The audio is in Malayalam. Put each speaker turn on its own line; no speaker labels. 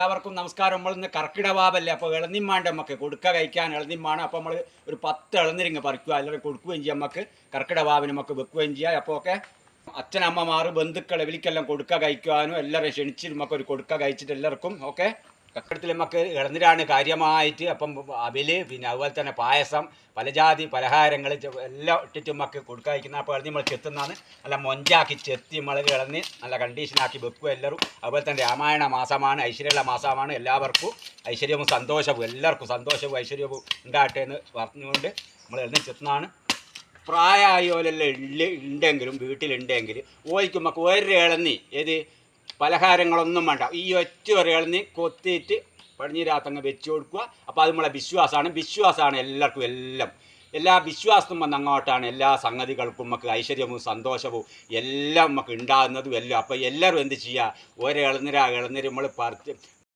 എല്ലാവർക്കും നമസ്കാരം. നമ്മൾ ഇന്ന് കർക്കിടവാപല്ലേ അപ്പോൾ ഇളനിമ്മാണ്ട് നമുക്ക് കൊടുക്ക കഴിക്കാൻ. ഇളനിമ്മാണ് അപ്പോൾ നമ്മൾ ഒരു പത്ത് ഇളനിരിങ്ങ് പറിക്കുക. അല്ലെങ്കിൽ കൊടുക്കുകയും ചെയ്യാം നമുക്ക് കർക്കിടവാവിന് നമുക്ക് വെക്കുകയും ചെയ്യാം. അപ്പോൾ ഒക്കെ അച്ഛനമ്മമാർ ബന്ധുക്കൾ ഇവലിക്കെല്ലാം കൊടുക്ക കഴിക്കുവാനും എല്ലാവരും ക്ഷണിച്ച് നമുക്ക് ഒരു കൊടുക്ക കഴിച്ചിട്ട് എല്ലാവർക്കും ഓക്കെ? കക്കടത്തിൽ നമുക്ക് ഇളനിരാണ് കാര്യമായിട്ട്. അപ്പം അവിൽ പിന്നെ അതുപോലെ തന്നെ പായസം പലജാതി പലഹാരങ്ങൾ എല്ലാം ഇട്ടിട്ട് നമുക്ക് കൊടുക്കാതിരിക്കുന്ന അപ്പോൾ ഇളന്നി നമ്മൾ ചെത്തുന്നതാണ്. നല്ല മൊഞ്ചാക്കി ചെത്തി നമ്മൾ ഇളന്ന് നല്ല കണ്ടീഷനാക്കി വെക്കും എല്ലാവരും. അതുപോലെ തന്നെ രാമായണ മാസമാണ് ഐശ്വര്യമുള്ള മാസമാണ്. എല്ലാവർക്കും ഐശ്വര്യവും സന്തോഷവും എല്ലാവർക്കും സന്തോഷവും ഐശ്വര്യവും ഉണ്ടാകട്ടെ എന്ന് പറഞ്ഞുകൊണ്ട് നമ്മൾ ഇളന്നി ചെത്തുന്നതാണ്. പ്രായമായോലെല്ലാം ഉണ്ടെങ്കിലും വീട്ടിലുണ്ടെങ്കിൽ ഓയിക്കുമ്പോൾ ഒരു ഇളന്നി ഏത്? പലഹാരങ്ങളൊന്നും വേണ്ട. ഈ ഒറ്റ ഒരു നിന്ന് കൊത്തിയിട്ട് പടിഞ്ഞിരാത്തങ്ങ് വെച്ച് കൊടുക്കുക. അപ്പോൾ അത് നമ്മളെ വിശ്വാസമാണ്. വിശ്വാസമാണ് എല്ലാവർക്കും എല്ലാം. എല്ലാ വിശ്വാസത്തും വന്ന് അങ്ങോട്ടാണ് എല്ലാ സംഗതികൾക്കും നമുക്ക് ഐശ്വര്യവും സന്തോഷവും എല്ലാം നമുക്ക് ഉണ്ടാകുന്നതും എല്ലാം. അപ്പോൾ എല്ലാവരും എന്ത് ചെയ്യുക? ഒരു ഇളനിര ഇളനിര നമ്മൾ പറിച്ച്